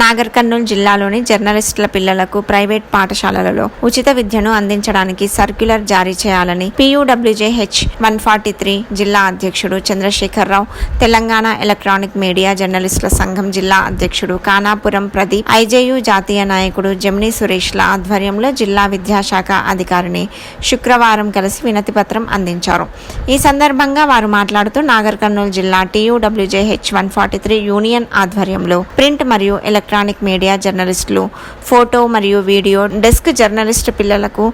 నాగర్ కర్నూలు జిల్లాలోని జర్నలిస్టుల పిల్లలకు ప్రైవేట్ పాఠశాలలలో ఉచిత విద్యను అందించడానికి సర్క్యులర్ జారీ చేయాలని పియూడబ్ల్యూజేహెచ్ వన్ ఫార్టీ త్రీ జిల్లా అధ్యక్షుడు చంద్రశేఖరరావు తెలంగాణ ఎలక్ట్రానిక్ మీడియా జర్నలిస్టుల సంఘం జిల్లా అధ్యక్షుడు కానాపురం ప్రదీప్ ఐజేయు జాతీయ నాయకుడు జమినీ సురేష్ల ఆధ్వర్యంలో జిల్లా విద్యాశాఖ అధికారిని శుక్రవారం కలిసి వినతిపత్రం అందించారు. ఈ సందర్భంగా వారు మాట్లాడుతూ నాగర్ కర్నూలు జిల్లా TUWJH one forty three union ఆధ్వర్యంలో ప్రింట్ మరియు ఎలక్ట్రానిక్ మీడియా జర్నలిస్టులు ఫోటో మరియు వీడియో డెస్క్ జర్నలిస్టు పిల్లలకు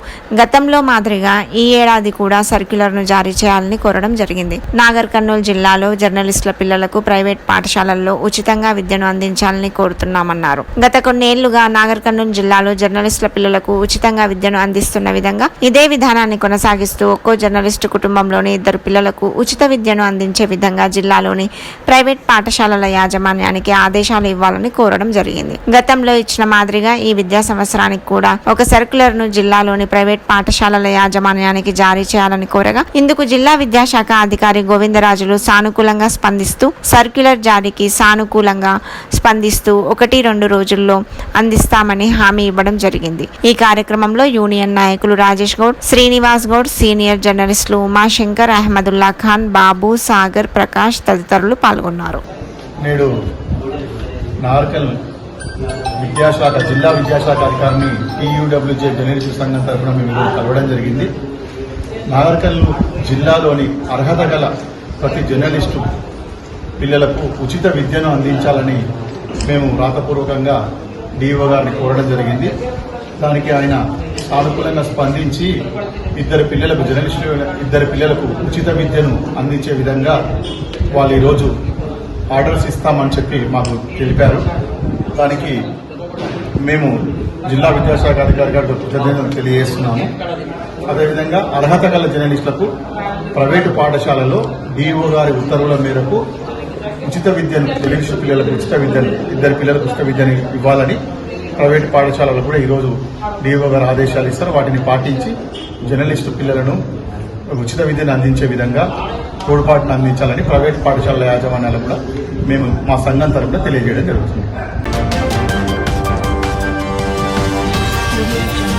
గతంలో మాదిరిగా ఈ ఏడాది కూడా సర్క్యులర్ను జారీ చేయాలని కోరడం జరిగింది. నాగర్ కర్నూలు జిల్లాలో జర్నలిస్టుల పిల్లలకు ప్రైవేట్ పాఠశాలల్లో ఉచితంగా విద్యను అందించాలని కోరుతున్నామన్నారు. గత కొన్నేళ్ళుగా నాగర్ కర్నూలు జిల్లాలో జర్నలిస్టుల పిల్లలకు ఉచితంగా విద్యను అందిస్తున్న విధంగా ఇదే విధానాన్ని కొనసాగిస్తూ ఒక్కో జర్నలిస్టు కుటుంబంలోని ఇద్దరు పిల్లలకు ఉచిత విద్యను అందించే విధంగా జిల్లాలోని ప్రైవేట్ పాఠశాలల యాజమాన్యానికి ఆదేశాలు ఇవ్వాలని కోరడం జరిగింది. గతంలో ఇచ్చిన మాదిరిగా ఈ విద్యా సంవత్సరానికి కూడా ఒక సర్క్యులర్ను జిల్లాలోని ప్రైవేట్ పాఠశాలల యాజమాన్యానికి జారీ చేయాలని కోరగా ఇందుకు జిల్లా విద్యాశాఖ అధికారి గోవిందరాజులు సానుకూలంగా స్పందిస్తూ సర్క్యులర్ జారీకి సానుకూలంగా స్పందిస్తూ ఒకటి రెండు రోజుల్లో అందిస్తామని హామీ ఇవ్వడం జరిగింది. ఈ కార్యక్రమంలో యూనియన్ నాయకులు రాజేష్ గౌడ్ శ్రీనివాస్ గౌడ్ సీనియర్ జర్నలిస్టులు ఉమాశంకర్ అహ్మదుల్లా ఖాన్ బాబు సాగర్ ప్రకాష్ తదితరులు పాల్గొన్నారు. నేడు నార్కల్ విద్యాశాఖ జిల్లా విద్యాశాఖ అధికారిని టీయూడబ్ల్యూజే జర్నలిస్టు సంఘం తరఫున మేము కలవడం జరిగింది. నాగర్కల్ జిల్లాలోని అర్హత గల ప్రతి జర్నలిస్టు పిల్లలకు ఉచిత విద్యను అందించాలని మేము రాతపూర్వకంగా డిఓ గారిని కోరడం జరిగింది. దానికి ఆయన సానుకూలంగా స్పందించి ఇద్దరు పిల్లలకు జర్నలిస్టు ఇద్దరు పిల్లలకు ఉచిత విద్యను అందించే విధంగా వాళ్ళు ఈరోజు ఆర్డర్స్ ఇస్తామని చెప్పి మాకు తెలిపారు. దానికి మేము జిల్లా విద్యాశాఖ అధికారి గారికి కృతజ్ఞతలు తెలియజేస్తున్నాము. అదేవిధంగా అర్హత గల జర్నలిస్టులకు ప్రైవేటు పాఠశాలలో డిఓ గారి ఉత్తర్వుల మేరకు ఉచిత విద్యను తెలుగు పిల్లలకు ఉచిత విద్యను ఇద్దరు పిల్లలకు ఉచిత విద్యను ఇవ్వాలని ప్రైవేటు పాఠశాలలు కూడా ఈరోజు డిఓ గారు ఆదేశాలు ఇస్తారు. వాటిని పాటించి జర్నలిస్టు పిల్లలను ఉచిత విద్యను అందించే విధంగా తోడ్పాటును అందించాలని ప్రైవేట్ పాఠశాలల యాజమాన్యాలు కూడా మేము మా సంఘం తరపున తెలియజేయడం జరుగుతుంది. audio